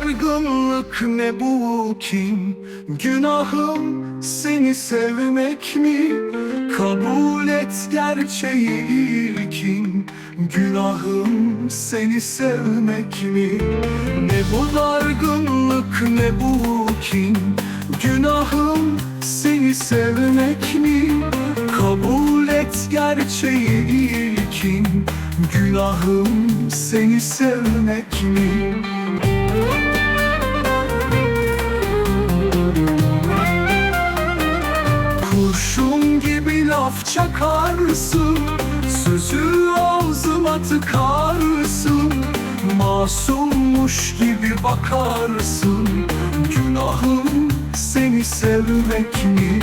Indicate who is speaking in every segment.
Speaker 1: bu dargınlık ne bu kim? Günahım seni sevmek mi? Kabul et gerçeği ilkin Günahım seni sevmek mi? Ne bu dargınlık ne bu kin Günahım seni sevmek mi? Kabul et gerçeği ilkin Günahım seni sevmek mi çakarsın. Sözü ağzıma tıkarsın. Masummuş gibi bakarsın. Günahım seni sevmek mi?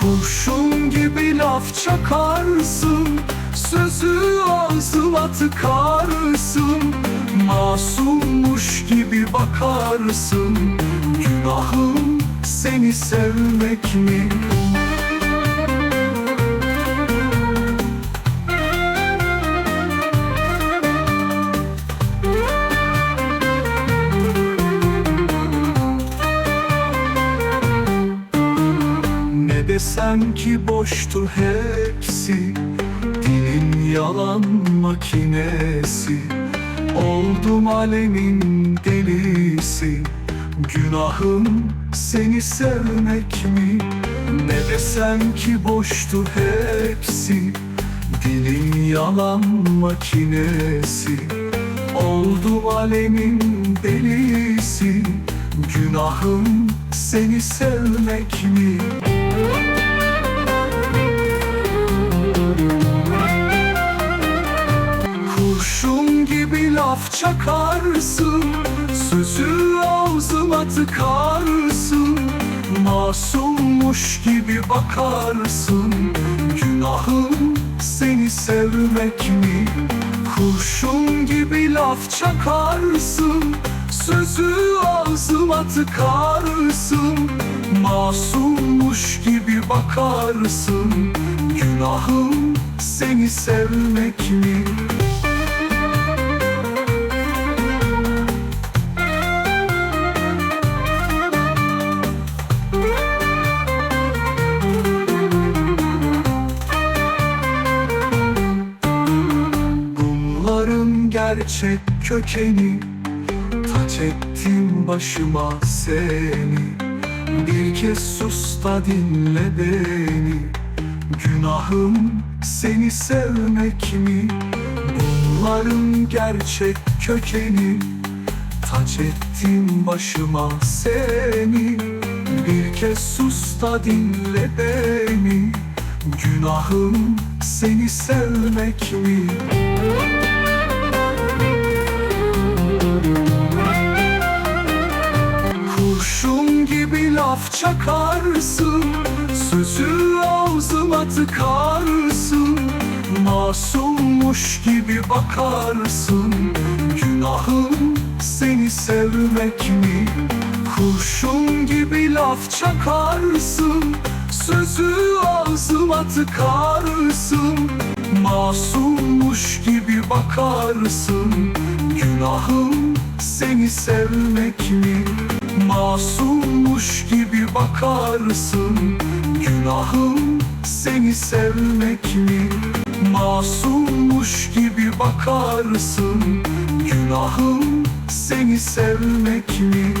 Speaker 1: Kurşun gibi laf çakarsın. Sözü ağzıma tıkarsın. Masummuş gibi bakarsın. Günahım seni sevmek mi? Ne desem ki boştur hepsi Dilin yalan makinesi Oldum alemin delisi Günahım seni sevmek mi? Ne desem ki boştur hepsi Dilin yalan makinesi Oldum alemin delisi Günahım seni sevmek mi? Kurşun gibi laf çakarsın Sözü ağzıma tıkarsın Masummuş gibi bakarsın Günahım seni sevmek mi? Kurşun gibi laf çakarsın Sözü ağzıma tıkarsın Masummuş gibi bakarsın Günahım seni sevmek mi? Bunların gerçek kökeni Taç ettim başıma seni Bir kez sus da dinle beni Günahım seni sevmek mi? Bunların gerçek kökeni Taç ettim başıma seni Bir kez sus da dinle beni Günahım seni sevmek mi? Çakarsın Sözü ağzıma tıkarsın Masummuş gibi bakarsın Günahım seni sevmek mi? Kurşun gibi laf çakarsın Sözü ağzıma tıkarsın Masummuş gibi bakarsın Günahım seni sevmek mi? Masummuş gibi bakarsın Günahım seni sevmek mi? Masummuş gibi bakarsın Günahım seni sevmek mi?